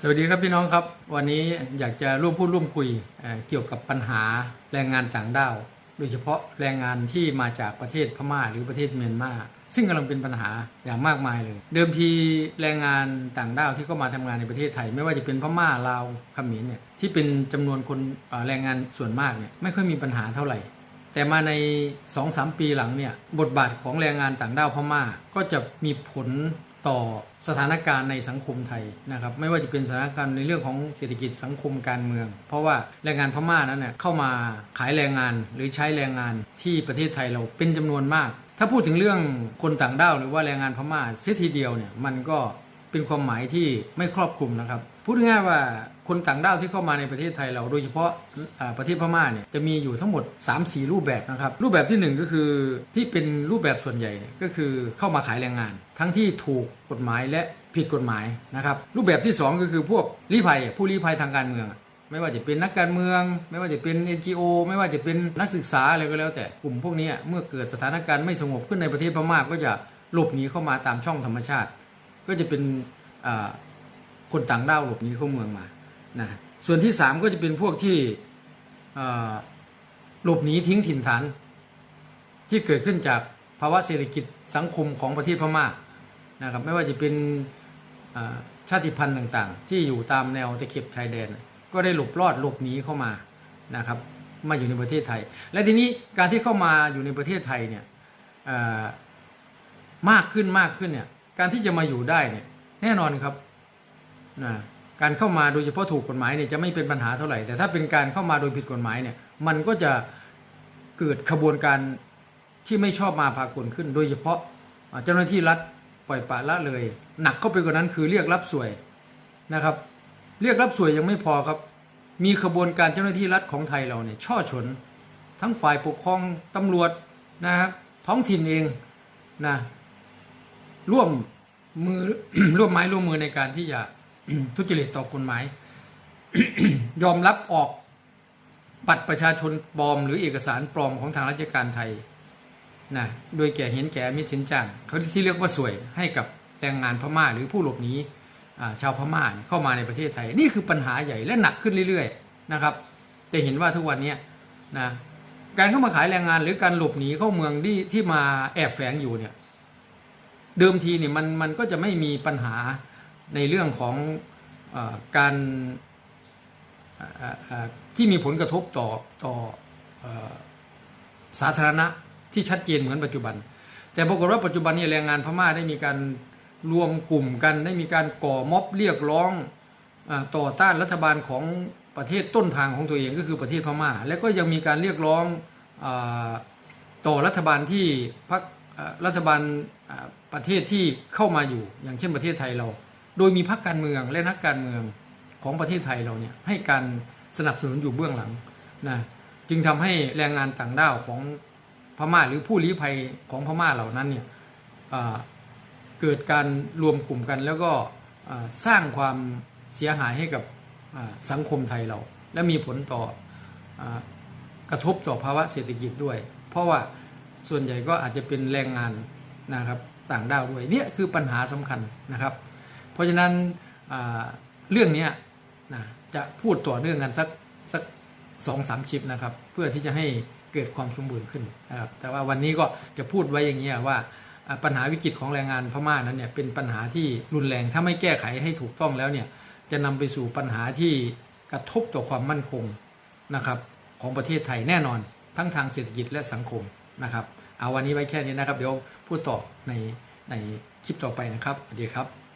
สวัสดีครับพี่น้องครับ วันนี้อยากจะร่วมพูดร่วมคุยเเกี่ยวกับปัญหาแรงงานต่างด้าว โดยเฉพาะแรงงานที่มาจากประเทศพม่าหรือประเทศเมียนมาซึ่งกำลังเป็นปัญหาอย่างมากมายเลย เดิมทีแรงงานต่างด้าวที่เข้ามาทำงานในประเทศไทย ไม่ว่าจะเป็นพม่าลาวเขมรเนี่ยที่เป็นจำนวนคนแรงงานส่วนมากเนี่ยไม่ค่อยมีปัญหาเท่าไหร่ แต่มาใน 2-3 ปีหลังเนี่ยบทบาทของแรงงานต่างด้าวพม่าก็จะมีผล ต่อสถานการณ์ในสังคมไทยนะครับไม่ว่าจะเป็นสถานการณ์ในเรื่องของเศรษฐกิจสังคมการเมือง เพราะว่าแรงงานพม่านั้นเนี่ยเข้ามาขายแรงงานหรือใช้แรงงานที่ประเทศไทยเราเป็นจำนวนมาก ถ้าพูดถึงเรื่องคนต่างด้าวหรือว่าแรงงานพม่าเสียทีเดียวเนี่ยมันก็เป็นความหมายที่ไม่ครอบคลุมนะครับ พูดง่ายว่าคนต่างด้าวที่เข้ามาในประเทศไทยเราโดยเฉพาะอ่าประเทศพม่าเนี่ยจะมีอยู่ทั้งหมด 3-4 รูปแบบนะครับ รูปแบบที่หนึ่งก็คือที่เป็นรูปแบบส่วนใหญ่ก็คือเข้ามาขายแรงงาน ทั้งที่ถูกกฎหมายและผิดกฎหมายนะครับ รูปแบบที่สองก็คือพวกลี้ภัยผู้ลี้ภัยทางการเมืองไม่ว่าจะเป็นนักการเมือง ไม่ว่าจะเป็น NGO ไม่ว่าจะเป็นนักศึกษาอะไรก็แล้วแต่กลุ่มพวกนี้เมื่อเกิดสถานการณ์ไม่สงบขึ้นในประเทศพม่าก็จะหลบหนีเข้ามาตามช่องธรรมชาติ ก็จะเป็น คนต่างด้าวหลบหนีเข้าเมืองมานะส่วนที่สามก็จะเป็นพวกที่หลบหนีทิ้งถิ่นฐาน ที่เกิดขึ้นจากภาวะเศรษฐกิจสังคมของประเทศพม่านะครับไม่ว่าจะเป็นชาติพันธุ์ต่างๆ ที่อยู่ตามแนวตะเข็บชายแดน ก็ได้หลบรอดหลบหนีเข้ามานะครับมาอยู่ในประเทศไทย และทีนี้การที่เข้ามาอยู่ในประเทศไทยเนี่ยมากขึ้นมากขึ้นเนี่ยการที่จะมาอยู่ได้เนี่ยแน่นอนครับ นะการเข้ามาโดยเฉพาะถูกกฎหมายเนี่ยจะไม่เป็นปัญหาเท่าไหร่ แต่ถ้าเป็นการเข้ามาโดยผิดกฎหมายเนี่ยมันก็จะเกิดขบวนการที่ไม่ชอบมาพากลขึ้น โดยเฉพาะเจ้าหน้าที่รัฐปล่อยปละละเลย หนักเข้าไปกว่านั้นคือเรียกรับสวยนะครับ เรียกรับสวยยังไม่พอครับ มีขบวนการเจ้าหน้าที่รัฐของไทยเราเนี่ยช่อฉน ทั้งฝ่ายปกครองตำรวจนะครับท้องถิ่นเองนะร่วมมือร่วมไม้ร่วมมือในการที่จะ ทุจริตต่อกฎหมาย ยอมรับออกบัตรประชาชนปลอม หรือเอกสารปลอมของทางราชการไทยนะโดยแก่เห็นแก่มิตรสินจ้างเขาที่เรียกว่าสวยให้กับแรงงานพม่าหรือผู้หลบหนีชาวพม่าเนี่ยเข้ามาในประเทศไทย นี่คือปัญหาใหญ่และหนักขึ้นเรื่อยๆนะครับจะเห็นว่าทุกวันนี้นะการเข้ามาขายแรงงานหรือการหลบหนีเข้าเมืองที่ที่มาแอบแฝงอยู่เนี่ยเดิมทีเนี่ยมันมันก็จะไม่มีปัญหา ในเรื่องของอการที่มีผลกระทบต่อต่ออสาธารณะที่ชัดเจนเหมือนปัจจุบัน แต่ปรากฏว่าปัจจุบันนี้แรงงานพม่าได้มีการรวมกลุ่มกันได้มีการก่อม็อบเรียกร้องอต่อต้านรัฐบาลของประเทศต้นทางของตัวเองก็คือประเทศพม่า และก็ยังมีการเรียกร้องอต่อรัฐบาลที่พรรครัฐบาลประเทศที่เข้ามาอยู่ อย่างเช่นประเทศไทยเรา โดยมีพรรคการเมืองและนักการเมืองของประเทศไทยเราเนี่ยให้การสนับสนุนอยู่เบื้องหลังนะจึงทำให้แรงงานต่างด้าวของพม่าหรือผู้ลี้ภัยของพม่าเหล่านั้นเนี่ยเกิดการรวมกลุ่มกันแล้วก็สร้างความเสียหายให้กับสังคมไทยเรา และมีผลต่ออกระทบต่อภาวะเศรษฐกิจด้วย เพราะว่าส่วนใหญ่ก็อาจจะเป็นแรงงานนะครับต่างด้าวด้วยเนี่ยคือปัญหาสำคัญนะครับ เพราะฉะนั้นเรื่องนี้นะจะพูดต่อเนื่องกันสักสักสองสามคลิปนะครับ เพื่อที่จะให้เกิดความสมบูรณ์ขึ้นนะครับแต่ว่าวันนี้ก็จะพูดไว้อย่างนี้ว่าอ่าปัญหาวิกฤตของแรงงานพม่านั้นเนี่ยเป็นปัญหาที่รุนแรงถ้าไม่แก้ไขให้ถูกต้องแล้วเนี่ยจะนำไปสู่ปัญหาที่กระทบต่อความมั่นคงนะครับของประเทศไทยแน่นอนทั้งทางเศรษฐกิจและสังคมนะครับ เอาวันนี้ไว้แค่นี้นะครับ เดี๋ยวพูดต่อในในคลิปต่อไปนะครับสวัสดีครับ